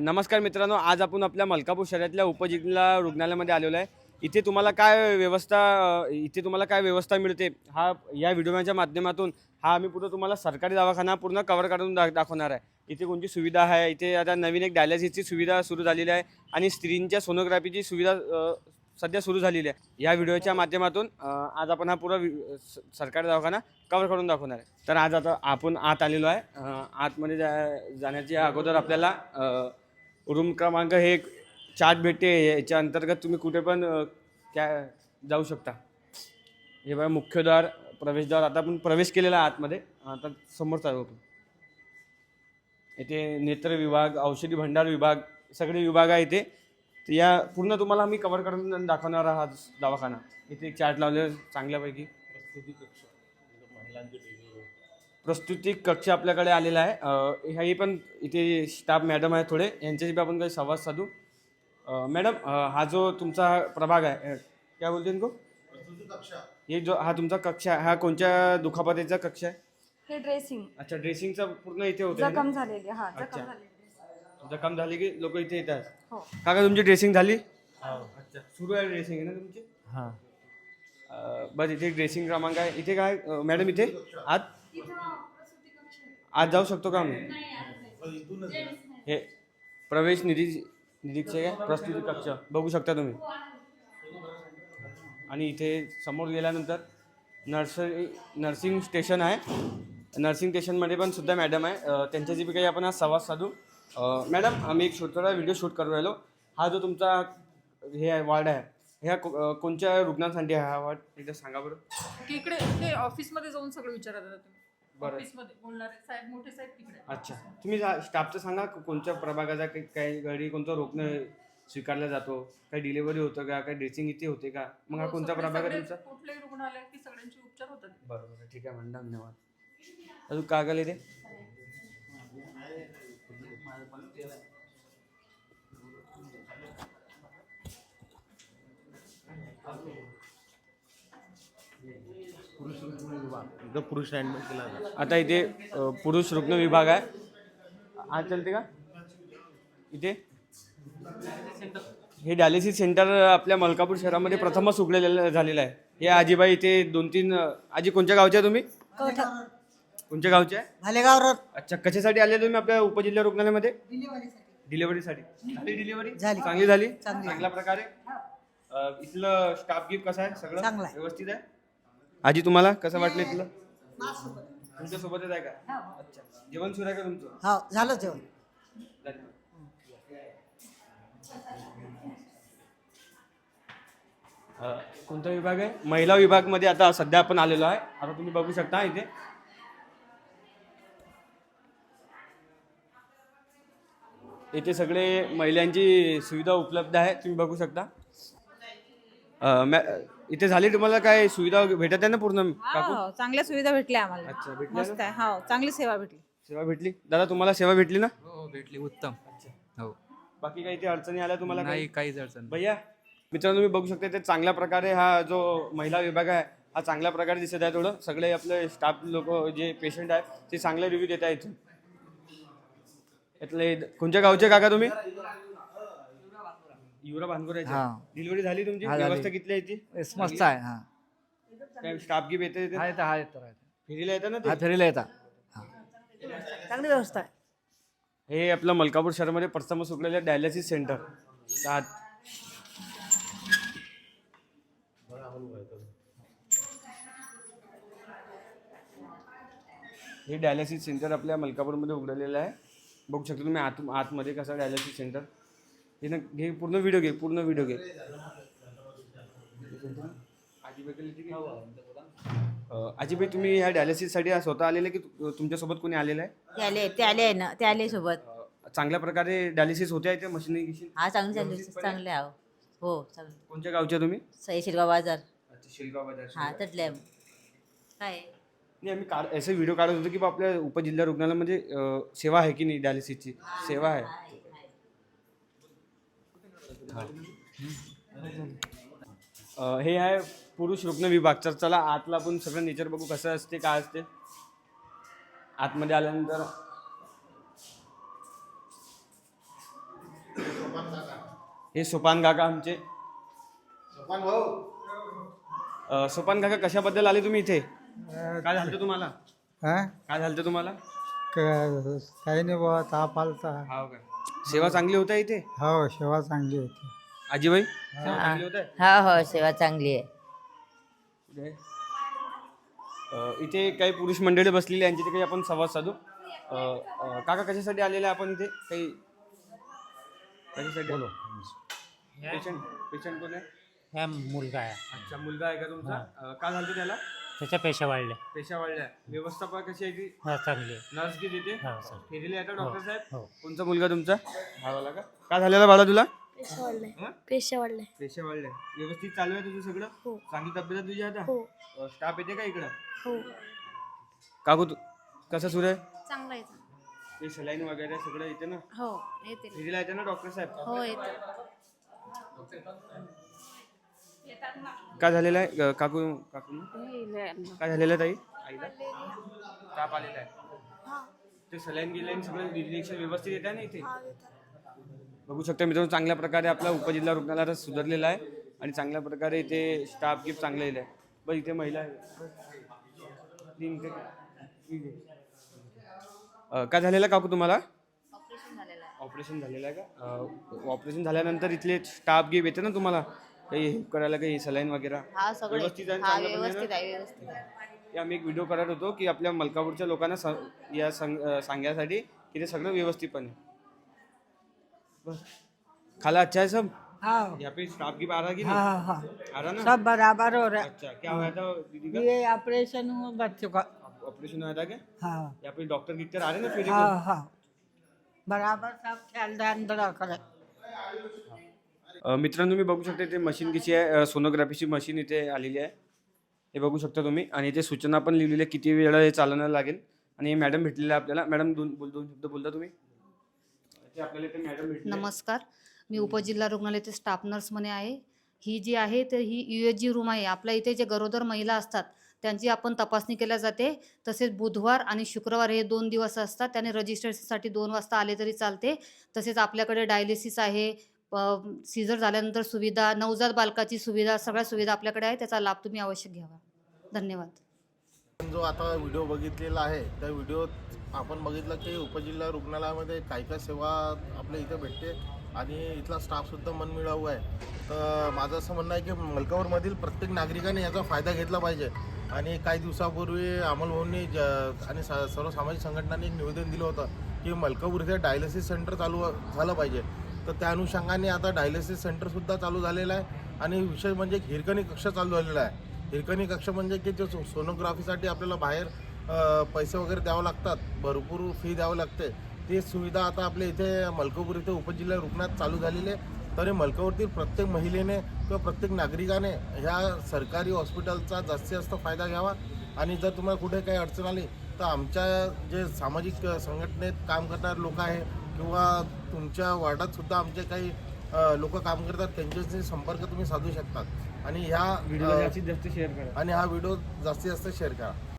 नमस्कार मित्रांनो आज आपण आपल्या मलकापूर शहरातल्या उपजिल्हा रुग्णालयामध्ये आलेलो आहे. इथे तुम्हाला काय व्यवस्था इथे तुम्हाला काय व्यवस्था मिळते हा या व्हिडिओच्या माध्यमातून हा आम्ही पूर्ण तुम्हाला सरकारी दवाखाना पूर्ण कवर करून दा दाखवणार आहे. इथे कोणती सुविधा आहे इथे आता नवीन एक डायलिसिसची सुविधा सुरू झालेली आहे आणि स्त्रींच्या सोनोग्राफीची सुविधा सध्या सुरू झालेली आहे. या व्हिडिओच्या माध्यमातून आज आपण हा पुरा वि- स- सरकारी दवाखाना कवर करून दाखवणार आहे. तर आज आता आपण आत आलेलो आहे. आतमध्ये जा जाण्याच्या अगोदर आपल्याला रूम क्रमांक हे एक चार्ट भेटते याच्या अंतर्गत तुम्ही कुठे पण त्या जाऊ शकता. हे बघा मुख्यद्वार प्रवेशद्वार आता आपण प्रवेश केलेला आतमध्ये. आता समोर चालू आपण येथे नेत्र विभाग औषधी भंडार विभाग सगळे विभाग आहे इथे. तर या पूर्ण तुम्हाला मी कवर करून दाखवणार हा दवाखाना. इथे एक चार्ट लावले चांगल्यापैकी. प्रस्तुती कक्ष आपल्याकडे आलेला आहे. ह्याही पण इथे स्टाफ मॅडम आहे थोडे. यांच्याशी बी आपण काही संवाद साधू. मॅडम हा जो तुमचा प्रभाग आहे काय बोलते इनको? हे जो हा तुमचा कक्ष आहे हा कोणत्या दुखापतीचा कक्ष आहे? हे ड्रेसिंग. अच्छा ड्रेसिंगचा पूर्ण इथे होते? जखम झालेली हा अच्छा. जखम झालेली जखम झाली की लोक इथे येतात? हो. काका तुमची ड्रेसिंग झाली? अच्छा. सुरू आहे ड्रेसिंग आहे ना तुमची? हां. अ, बस इथे ड्रेसिंग क्रमांक आहे. इथे काय अ, मॅडम इथे? आत. आज जाऊ शकतो का आम्ही? हे प्रवेश निधी निरीक्षक आहे प्रस्तुती कक्ष. बघू शकता तुम्ही. आणि इथे समोर गेल्यानंतर नर्सरी नर्सिंग स्टेशन आहे. नर्सिंग स्टेशनमध्ये पण सुद्धा मॅडम आहे. त्यांच्याशी बी काही आपण आज संवाद साधू. मॅडम आम्ही एक छोटा व्हिडिओ शूट करू राहिलो. हा जो तुमचा हे आहे वार्ड आहे. ह्या कोणत्या रुग्णांसाठी आहे हा वार्ड? एकदा सांगा बरं. की इकडे हे ऑफिसमध्ये जाऊन सगळं विचारत बरं. ऑफिसमध्ये बोलणारे साहेब मोठे साहेब तिकडे. अच्छा. तुम्ही जा- स्टाफचं सांगा को- कोणत्या प्रभागाचा काही काही घरी कोणता रुग्ण स्वीकारला जातो? काही डिलिव्हरी होतं का? काही ड्रेसिंग इथे होते का? मग हा हो, कोणता सगळे- प्रभाग आहे तुमचा? कुठलेही रुग्णालय की सगळ्यांचे उपचार होतात. बरोबर ठीक आहे मॅडम. धन्यवाद. अजून काय काय ते इथं पुरुष ॲडमिट केला जातो. आता इथे अ, पुरुष रुग्ण विभाग आहे. आज चलते का? इथे? हे डायलिसिस सेंटर आपल्या मलकापूर शहरामध्ये प्रथमच उघडलेलं झालेलं आहे. हे आजीबाई इथे दोन तीन अ, आजी कोणत्या गावच्या आहे तुम्ही कोणत्या गावच्या आहे? भालेगाव रोड. अच्छा कशासाठी आले तुम्ही आपल्या उपजिल्हा रुग्णालयामध्ये? डिलिव्हरीसाठी. झाली डिलिव्हरी? झाली. चांगली झाली? चांगली. चांगल्या प्रकारे? अ, इथलं स्टाफ गिफ्ट कसं आहे? सगळं चांगलं आहे. व्यवस्थित आहे? आजी तुम्हाला कसं वाटलं इथलं? तुमच्या सोबतच आहे का? अच्छा. जेवण सुरू आहे का तुमचं? हो झालं जेवण. धन्यवाद. अ, कोणता विभाग आहे? महिला विभागमध्ये आता सध्या आपण आलेलो आहे. आता तुम्ही बघू शकता इथे. इथे सगळे महिलांची सुविधा उपलब्ध आहे. तुम्ही बघू शकता. मॅ- इथे झाली तुम्हाला काय सुविधा भेटत आहे ना पूर्ण काकू? हो चांगल्या सुविधा भेटल्या आम्हाला. अच्छा मस्त आहे. हो चांगली सेवा भेटली. सेवा भेटली? दादा तुम्हाला सेवा भेटली ना? हो भेटली. उत्तम. हो. बाकी काही इथे अडचणी आल्या तुम्हाला काही? नाही काहीच अडचण नाही. भैया मित्रांनो तुम्ही बघू शकता ते चांगल्या प्रकारे हा जो महिला विभाग आहे हा चांगल्या प्रकारे दिसत आहे थोडं. सगळे आपले स्टाफ लोक जे पेशंट आहेत ते चांगले रिव्ह्यू देत आहेत. यातले कोणत्या गावचे काका तुम्ही? युवरा भानगोर हा. डिलिव्हरी झाली तुमची? हा, झाली. व्यवस्था किती आहे ती? मस्त आहे हा. काय स्टाफ गिप येते? हा येतं हा येतं फेरीला येतं ना ते? हा फेरीला येतात चांगली व्यवस्था आहे. हे आपलं मलकापूर शहरामध्ये प्रथमच उघडलेलं डायलिसिस सेंटर. हे डायलिसिस सेंटर आपल्या मलकापूरमध्ये उघडलेलं आहे. बघू शकता तुम्ही आत आतमध्ये कसं डायलिसिस सेंटर. हे ना घे पूर्ण व्हिडिओ घे पूर्ण व्हिडिओ घे. आजीबाई तुम्ही ह्या डायलिसिससाठी स्वतः आलेले की तु- तुमच्यासोबत कोणी आलेलं आहे? ते आले ते आले ना ते आले सोबत. अं, चांगल्या प्रकारे डायलिसिस होते आहे ते मशिनरी गिशीन हा चांगले चालले चांगले आहो हो. चांगले. कोणत्या गावच्या तुम्ही? सई शिरगाव बाजार. शिलगाव हा तटले काय? नाही आम्ही काढ असे व्हिडिओ काढत होतो की बा आपल्या उपजिल्हा रुग्णालयामध्ये अं, सेवा आहे की नाही डायलिसिसची सेवा आहे. हे आहे पुरुष रुग्ण विभाग. तर चला आतला आपण सगळं नेचर बघू कसं असते काय असते. आतमध्ये आल्यानंतर हे सोपान काका आमचे. अ, सोपान काका कशाबद्दल आले तुम्ही इथे? काय झालं तुम्हाला? हा? काय झालं तुम्हाला? क- काही नाही बाबा ताप आलता. हाव का? सेवा चांगली होत आहे इथे? हो सेवा चांगली होती. आजीबाई? सेवा चांगली होत? आहे हा हो सेवा चांगली आहे. अ, इथे काही पुरुष मंडळी बसलेली आहे, यांची काही आपण संवाद साधू. अ, अ, काका कशासाठी आलेले आहे आपण इथे? काही कशासाठी? बोलो. पेशंट पेशंट कोण आहे? हा मुलगा आहे. अच्छा मुलगा आहे का तुमचा? अ, काय झालं त्याला? त्याच्या पेशा वाढल्या. पेशा वाढल्या. व्यवस्थापन कशी आहे ती? हा चांगली आहे. नर्स किती तिथे हा सर. फिरले आता डॉक्टर साहेब? हो. कोणचा मुलगा तुमचा? भावाला का? काय झालेला बाळा तुला? पेशा वाढलाय. हं? पेशा वाढलाय. पेशा वाढल्या. व्यवस्थित चालू आहे तुझं सगळं? हो. चांगली तब्येत आहे तुझी आता? हो. स्टाफ येते का इकडं? हो. काकू तू कसं सुरू आहे? चांगला आहे. ते सलाईन वगैरे सगळं येते ना? हो येते. फिरीला येते ना डॉक्टर साहेब? हो येते. काय झालेलं आहे? काकू काकू काय झालेलं आहे ताई? आईला? ताप आलेला आहे? ते सलाईन गिलाईन सगळं इंजेक्शन व्यवस्थित येत आहे ना इथे? बघू शकता मित्रांनो चांगल्या प्रकारे आपला उपजिल्हा रुग्णालय आता सुधारलेला आहे आणि चांगल्या प्रकारे इथे स्टाफ गिफ्ट चांगलं आहे. बस इथे महिला काय झालेलं आहे काकू तुम्हाला? ऑपरेशन झालेलं आहे. का? ऑपरेशन झाल्यानंतर इथले स्टाफ गिफ्ट येते ना तुम्हाला? काही हेल्प करायला काही सलाईन वगैरे. हा सगळे. व्यवस्थित आहे ना? हा चांगल्या प्रमाणे व्यवस्थित ना? आहे व्यवस्थित आहे. हे आम्ही एक व्हिडिओ करत होतो की आपल्या मलकापूरच्या लोकांना स- या सांग अं, की ते सगळं व्यवस्थितपणे बस. खाला अच्छा है सब? हाँ यहाँ पे स्टाफ की आ रहा कि हाँ हाँ आ रहा ना? सब बराबर हो रहा अच्छा क्या हुआ था दीदी का? ये ऑपरेशन हुआ बच्चों का ऑपरेशन हुआ था क्या? हाँ. यहाँ पे डॉक्टर आ रहे हैं ना फिर हाँ हाँ. बराबर सब ख्याल ध्यान रखा मित्रांनो तुम्ही बघू शकता इथे मशीन कशी आहे. सोनोग्राफीची मशीन इथे आलेली आहे. हे बघू शकता तुम्ही. आणि इथे सूचना पण लिहिलेली आहे. किती वेळा हे चालवण्याला लागेल. आणि हे मॅडम भेटलेले आहे आपल्याला. मॅडम दोन बोल दोन शब्द बोलता तुम्ही. इथे आपल्याला इथे मॅडम भेटले नमस्कार. मी उपजिल्हा रुग्णालयाचे स्टाफ नर्स म्हणे आहे. ही जी आहे तर ही यू एच जी रूम आहे. आपल्या इथे जे गरोदर महिला असतात त्यांची आपण तपासणी केल्या जाते. तसेच बुधवार आणि शुक्रवार हे दोन दिवस असतात. त्याने रजिस्ट्रेशनसाठी दोन वाजता आले तरी चालते. तसेच आपल्याकडे डायलिसिस आहे. सीझर झाल्यानंतर सुविधा नवजात बालकाची सुविधा सगळ्या सुविधा आपल्याकडे आहे त्याचा लाभ तुम्ही अवश्य घ्यावा. धन्यवाद. जो आता व्हिडिओ बघितलेला आहे त्या व्हिडिओत आपण बघितलं की उपजिल्हा रुग्णालयामध्ये काय काय सेवा आपल्या इथे भेटते आणि इथला स्टाफसुद्धा मनमिळावू आहे. तर माझं असं म्हणणं आहे की मलकापूरमधील प्रत्येक नागरिकाने याचा फायदा घेतला पाहिजे आणि काही दिवसापूर्वी अमलभाऊंनी ज आणि स सर्व सामाजिक संघटनांनी एक निवेदन दिलं होतं की मलकापूर इथे डायलिसिस सेंटर चालू झालं पाहिजे. तर त्या अनुषंगाने आता डायलिसिस सेंटरसुद्धा चालू झालेलं आहे. आणि विषय म्हणजे हिरकणी कक्ष चालू झालेला आहे. हिरकणी कक्ष म्हणजे की ते सो- सोनोग्राफीसाठी आपल्याला बाहेर पैसे वगैरे द्यावं लागतात. भरपूर फी द्यावं लागते. ती सुविधा आता आपल्या इथे मलकापूर इथे उपजिल्हा रुग्णात चालू झालेली आहे. तरी मलकावरती प्रत्येक महिलेने किंवा प्रत्येक नागरिकाने ह्या सरकारी हॉस्पिटलचा जास्तीत जास्त फायदा घ्यावा. आणि जर तुम्हाला कुठे काही अडचण आली तर आमच्या जे सामाजिक संघटनेत काम करणारे लोक आहे किंवा तुमच्या वार्डात सुद्धा आमचे काही लोक काम करतात त्यांच्याशी संपर्क तुम्ही साधू शकतात आणि ह्या व्हिडिओला अ, जास्तीत जास्त शेअर करा. आणि हा व्हिडिओ जास्तीत जास्त शेअर करा.